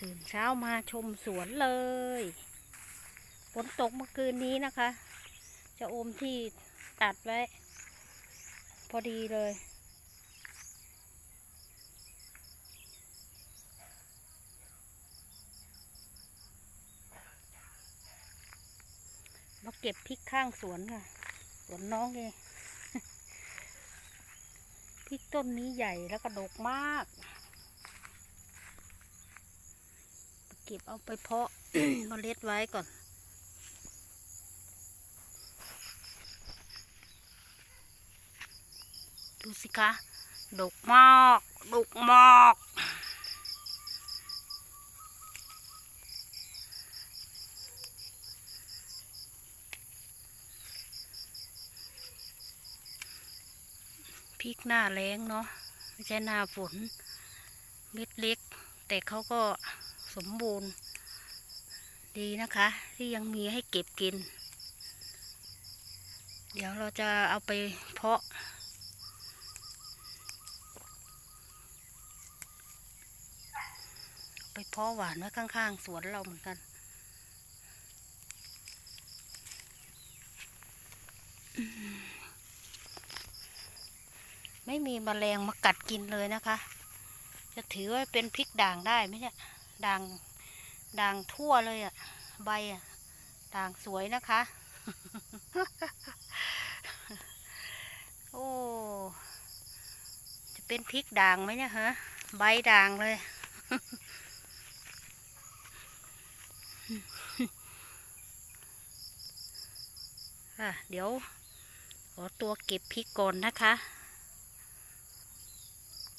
ตื่นเช้ามาชมสวนเลยฝนตกเมื่อคืนนี้นะคะ จะโอมที่ตัดไว้ พอดีเลย มาเก็บพริกข้างสวนค่ะ สวนน้องเองพริกต้นนี้ใหญ่แล้วก็ดกมาก เก็บเอาไปเพาะเมล็ดไว้ก่อน ดูสิคะดกมากดกมากพริกหน้าแรงเนาะไม่ใช่หน้าฝน เม็ดเล็ก แต่เขาก็ สมบูรณ์ ดีนะคะ ที่ยังมีให้เก็บกิน เดี๋ยวเราจะเอาไปเพาะ ไปเพาะหวานไว้ข้างๆ สวนเราเหมือนกันไม่มีแมลงมากัดกินเลยนะคะ จะถือว่าเป็นพริกด่างได้ไหมเนี่ย ด่างด่างทั่วเลยอะ่ะ ใบอะ่ะด่างสวยนะคะ โอ้จะเป็นพริกด่างไหมเนี่ยฮะใบด่างเลยอะเดี๋ยวขอตัวเก็บพริกก่อนนะคะ